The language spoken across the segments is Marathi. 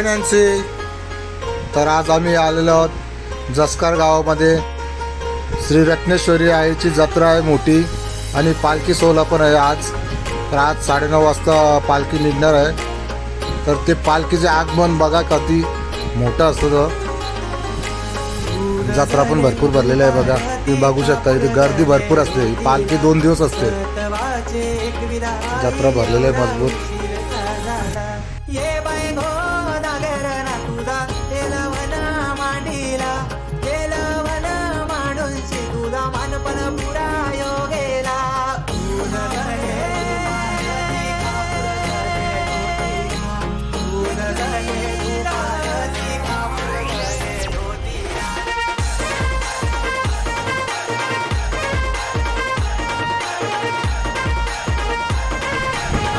हाय नॅन्सी तर आज आम्ही आलेलो आहोत जसकार गावामध्ये. श्री रत्नेश्वरी आईची जत्रा आहे मोठी आणि पालखी सोहळा पण आहे आज. तर आज साडेनऊ वाजता पालखी निघणार आहे. तर ते पालखीचे आगमन बघा कधी मोठं असतं जत्रा पण भरपूर भरलेली आहे बघा. तुम्ही बघू शकता इथे गर्दी भरपूर असते. पालखी दोन दिवस असते. जत्रा भरलेली आहे मजबूत.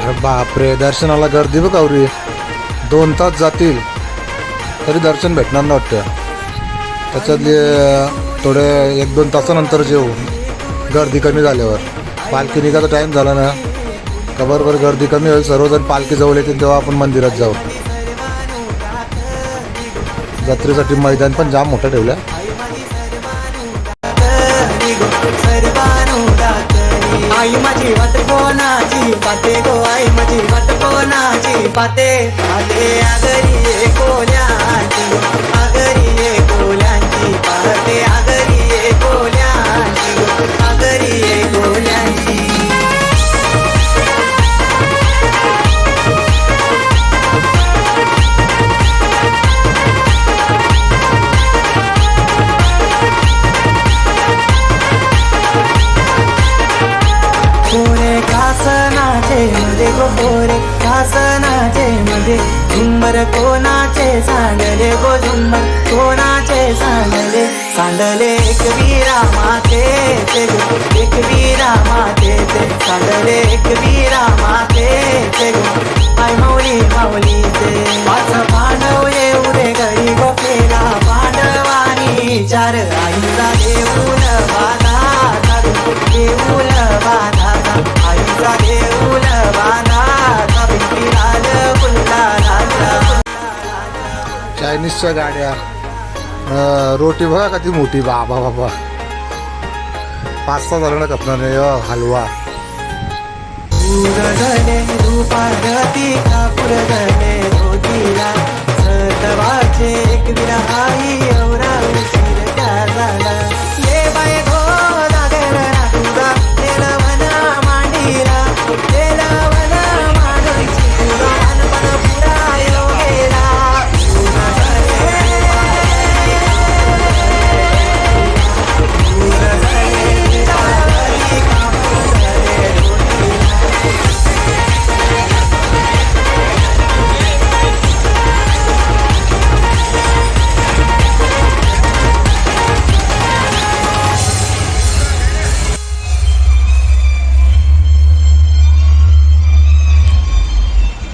अरे बापरे दर्शनाला गर्दी बघ आवरी. दोन तास जातील. तरी दर्शन भेटणार ना वाटतं. त्याच्यातले थोडे एक दोन तासानंतर जेऊ. गर्दी कमी झाल्यावर. पालखी निघायचा टाईम झाला ना का गर्दी कमी होईल. सर्वजण पालखी जवळ येतील तेव्हा आपण मंदिरात जाऊ. जत्रेसाठी मैदान पण जाम मोठं ठेवलं. आई माझी वाट कोणाची पाते गो आई माझी वाट कोणाची पाते. पाते आगरी ये कासनाचे मध्ये गो पोरे कासनाचे मध्ये. झुंबर कोणाचे सांडले गो झुंबर? कोणाचे सांडले सांडले एक वीरा माते एक वीरा माते सांडले एक वीरा माते ते. गो आई माऊली माऊली ते. माझा चायनीजच्या गाड्या. रोटी बघा का ती मोठी. बाबा बाबा. पाच सहा जण कपणार नाही अ, हलवा. गले रूपारती कापूर गले धोतीला सतवाचे एक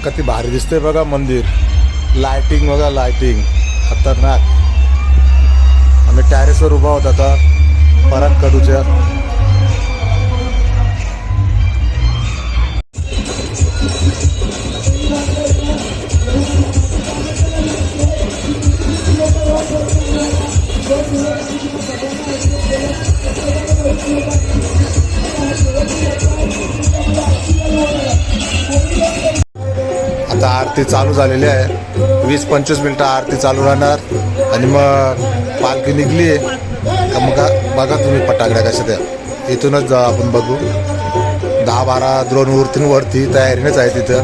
किती भारी दिसते बघा मंदिर. लाइटिंग बघा लाइटिंग खतरनाक. आम्ही टॅरेसवर उभा होता आता. परत कडूच्या आरती चालू झालेली आहे. वीस पंचवीस मिनटं आरती चालू राहणार. आणि मग पालखी निघली. का मग बघा तुम्ही फटाकड्या कशा त्या. इथूनच जा आपण बघू. दहा बारा द्रोण वरती वरती तयारीनेच आहे तिथं.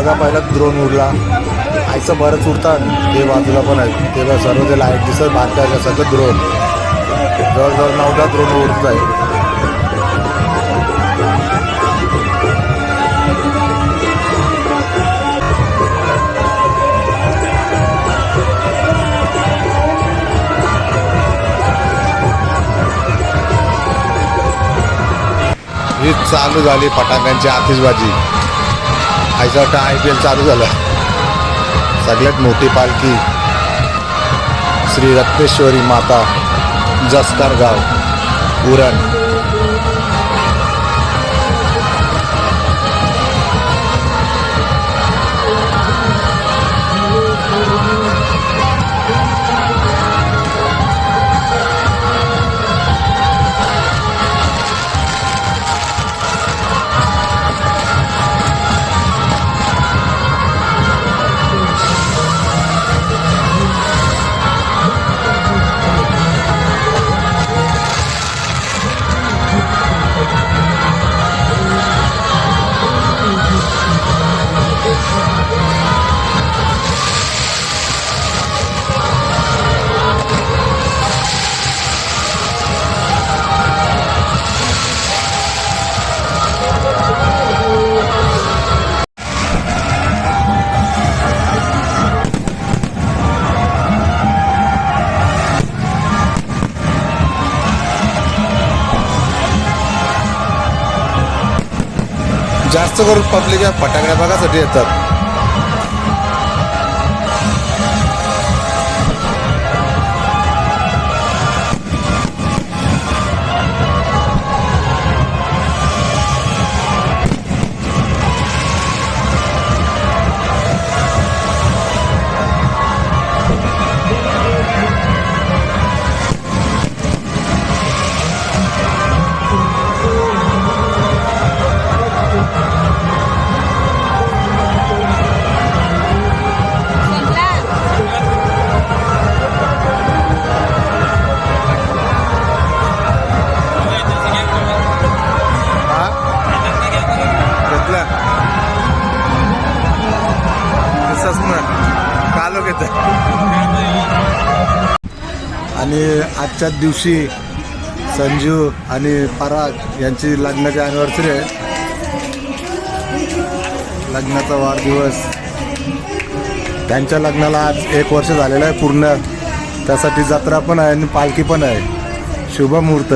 बघा पहिला द्रोण उडला. आईचं बरंच उडतात ते बाजूला पण आहेत. ते सर्व ते लाइट दिसत बारकायला सगळं द्रोण जर नव्हता द्रोण उडत आहे. ही चालू झाली फटाक्यांची आतिषबाजी. आयचा वाटतं आय पी एल चालू झालं. सगळ्यात मोठी पालखी श्री रत्नेश्वरी माता जसकार गाव उरण. जास्त करून पब्लिक या फटाकड्या बघासाठी येतात. आणि आजच्याच दिवशी संजू आणि पराग यांची लग्नाची अॅनिव्हर्सरी आहे. लग्नाचा वाढदिवस. त्यांच्या लग्नाला आज एक वर्ष झालेलं आहे पूर्ण. त्यासाठी जत्रा पण आहे आणि पालखी पण आहे. शुभ मुहूर्त.